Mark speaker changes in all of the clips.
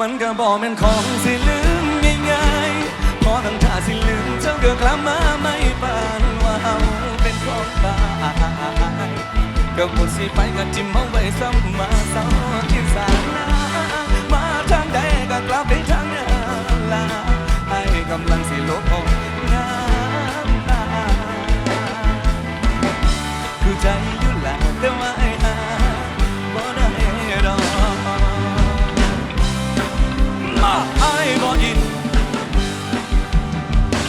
Speaker 1: มันก็บอกเป็นของสิลืมง่ายๆพอตั้งท่าสิลืมเจ้าก็กลับมาไม่ปานว่าเฮาเป็นของตายก็บุสิไปก็จิ้มเอาไว้ซ้ำมาเศร้าที่สาลามาทางใดก็กลับไปทางนั้นลาให้กำลังสิลบออกน้ำตาคือใจอยู่แหละแต่ว่าไอ้ บ่อิน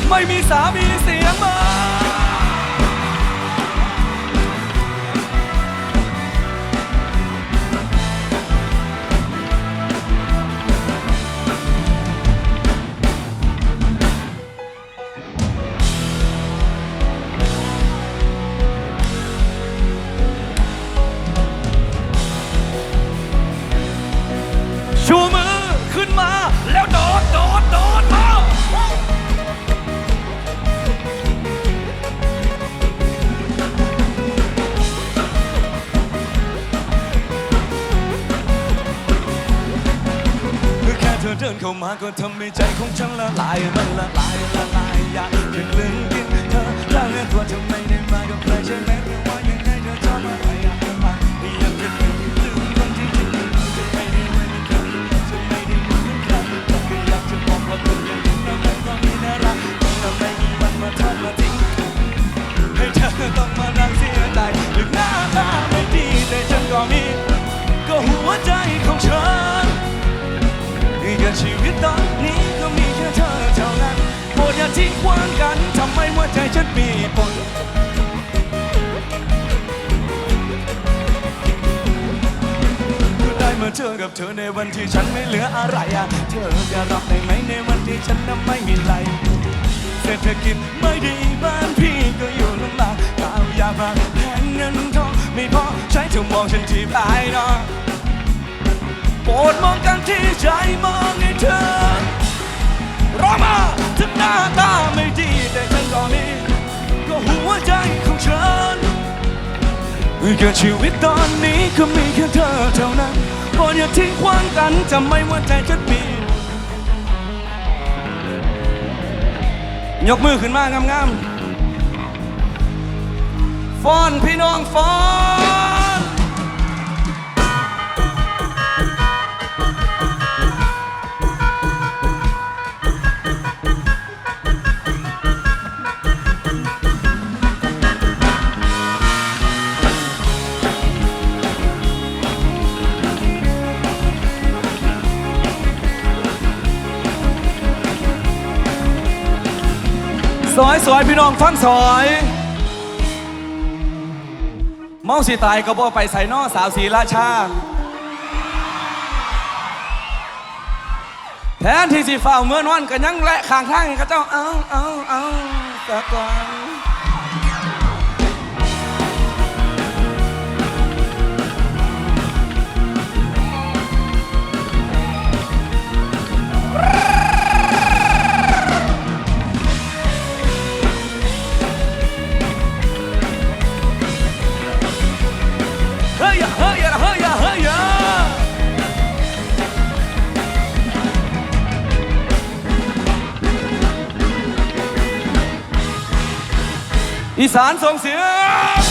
Speaker 1: ไม่มีสามีเสียงมา เธอเดินเข้ามาก็ทำให้ใจของฉันละลายมันละลายละลาย แค่ชีวิตตอนนี้ก็มีแค่เธอเท่านั้นโปรดอย่าทิ้งขว้างกันทำไมหัวใจฉันมีปนก็ได้มาเจอกับเธอในวันที่ฉันไม่เหลืออะไรอะเธอจะรับได้ไหมในวันที่ฉันนั้นไม่มีไรเศรษฐกิจไม่ดีบ้านพี่ก็อยู่ลำบากข้าวยากมาแทนเงินทองไม่พอใช้จะมองฉันที่ภายนอกโปรดมองกันที่ใจมอง น้าตาไม่ดีแต่ฉันก็มีก็หัวใจของฉันแค่ชีวิตตอนนี้ก็มีแค่เธอเท่านั้นโปรดอย่าทิ้งขว้างกันจำไม่ว่าใจฉันมียกมือขึ้นมางามๆฟ้อนพี่น้องฟ้อน สอยสอยพี่น้องฟังสอย เมาสีตายก็บ่ไปใส่นอสาวสีราชา แทนที่สิฝ้าเมื่อนอนกันยังและข้างทางก็เขาเจ้าเอาเอาเอาสะก่อน อีสานส่งเสียง